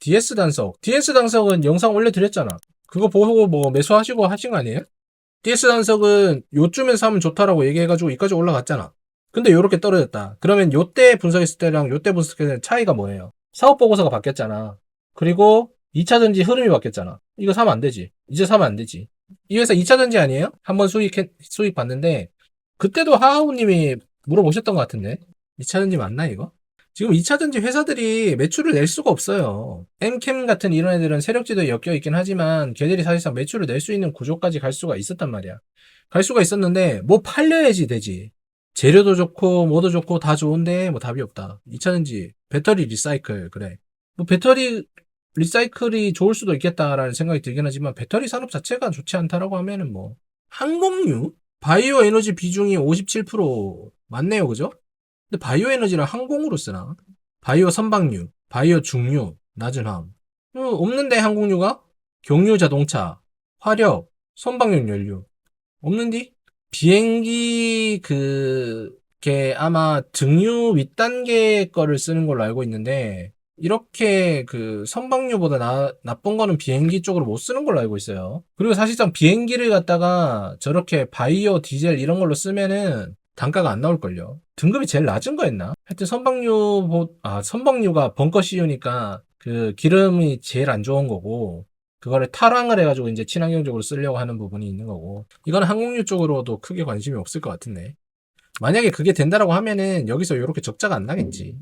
DS 단석. DS 단석은 영상 올려드렸잖아. 그거 보고 뭐 매수하시고 하신 거 아니에요? DS 단석은 요쯤에 사면 좋다라고 얘기해가지고 이까지 올라갔잖아. 근데 요렇게 떨어졌다. 그러면 요때 분석했을 때랑 요때 분석했을 때 차이가 뭐예요? 사업 보고서가 바뀌었잖아. 그리고 2차 전지 흐름이 바뀌었잖아. 이거 사면 안 되지. 이제 사면 안 되지. 이 회사 2차 전지 아니에요? 한번 수익, 수익 봤는데, 그때도 하하우님이 물어보셨던 것 같은데. 2차 전지 맞나, 이거? 지금 2차 전지 회사들이 매출을 낼 수가 없어요. 엠캠 같은 이런 애들은 세력지도에 엮여 있긴 하지만 걔들이 사실상 매출을 낼 수 있는 구조까지 갈 수가 있었단 말이야. 갈 수가 있었는데 뭐 팔려야지 되지. 재료도 좋고 뭐도 좋고 다 좋은데 뭐 답이 없다. 2차 전지 배터리 리사이클 그래. 뭐 배터리 리사이클이 좋을 수도 있겠다라는 생각이 들긴 하지만 배터리 산업 자체가 좋지 않다라고 하면은 뭐 항공유 바이오 에너지 비중이 57% 맞네요, 그죠? 근데 바이오 에너지를 항공으로 쓰나? 바이오 선박유, 바이오 중유, 낮은 함. 어, 없는데 항공유가? 경유 자동차, 화력, 선박용 연료. 없는디? 비행기 그게 아마 등유 윗단계 거를 쓰는 걸로 알고 있는데 이렇게 그 선박유보다 나, 나쁜 거는 비행기 쪽으로 못 쓰는 걸로 알고 있어요. 그리고 사실상 비행기를 갖다가 저렇게 바이오 디젤 이런 걸로 쓰면은 단가가 안 나올걸요. 등급이 제일 낮은 거였나? 하여튼 선박유, 보- 아, 선박유가 벙커 씌우니까 그 기름이 제일 안 좋은 거고, 그거를 탈황을 해가지고 이제 친환경적으로 쓰려고 하는 부분이 있는 거고, 이거는 항공유 쪽으로도 크게 관심이 없을 것 같은데. 만약에 그게 된다라고 하면은 여기서 이렇게 적자가 안 나겠지.